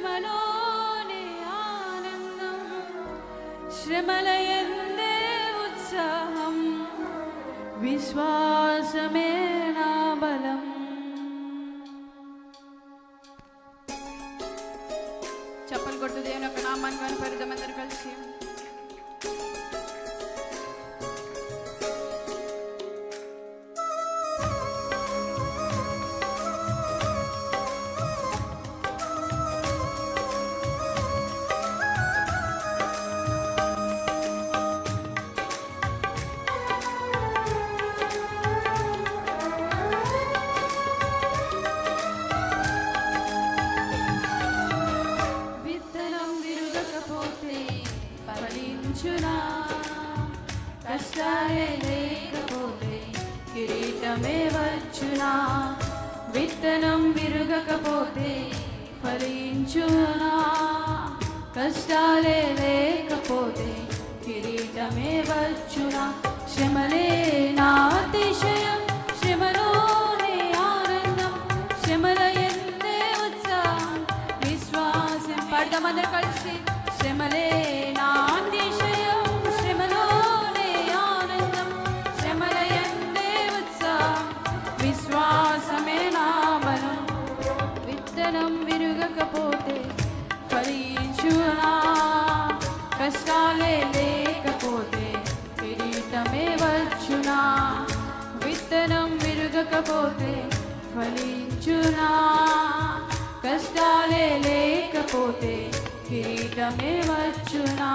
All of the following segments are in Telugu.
శ్రమలోనే ఆనందం శ్రమల ఎందే ఉత్సాహం విశ్వాసమే నా బలం. చెప్పలు కొట్టు దేవుని యొక్క నామాన్ని కనపడదాం అందరు కలిసి ఉంచునా? కష్టాలే లేకపోతే కిరీటమే వచ్చునా? విత్తనం విరుగకపోతే ఫలించునా? కష్టాలే లేకపోతే కిరీటమే వచ్చునా? శ్రమలే కష్టాలే లేకపోతే కిరీటమే వచ్చునా? విత్తనం విరగకపోతే ఫలించునా? కష్టాలే లేకపోతే కిరీటమే వచ్చునా?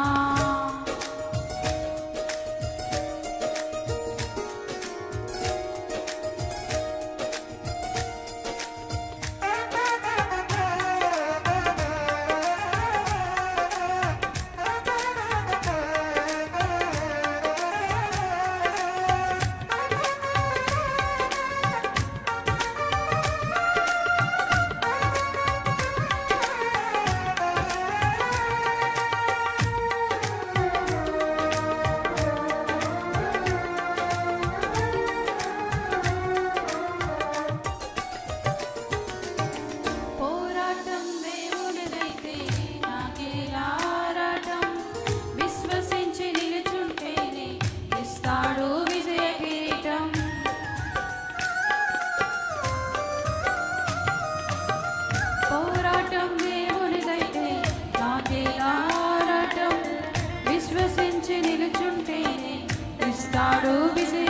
સારું વિશે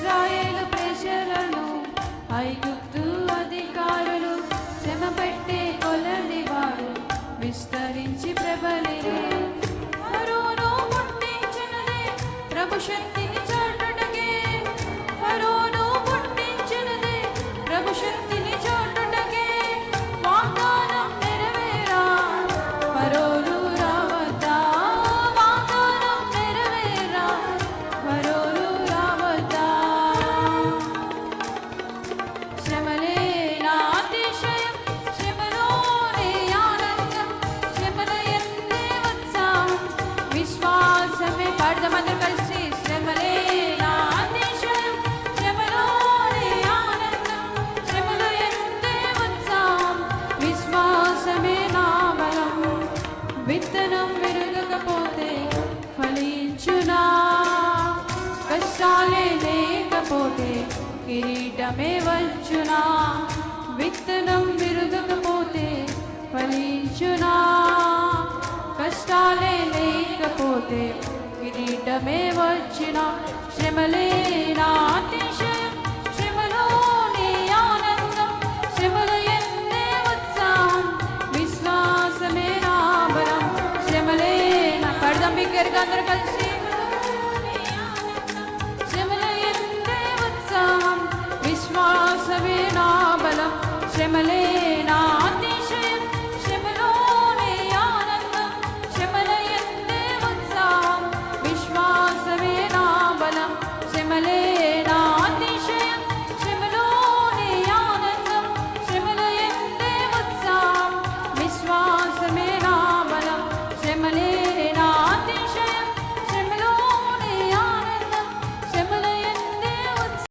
ఇస్రాయేలు ప్రజలను ఐగుప్తు అధికారులు శ్రమ పెట్టే కొలని వారు విస్తరించి ప్రబలే ఫరోను పుట్టించినదే ప్రభు శక్తిని చాటుటకే. ఫరోను పుట్టించినదే ప్రభు విత్తనం విరగకపోతే ఫలించునా? కష్టాలే లేకపోతే కిరీటమే వచ్చునా విత్తనం విరగకపోతే ఫలించునా? కష్టాలే లేకపోతే కిరీటమే వచ్చిన శ్రమలే నాతిశయం चंद्र बंशी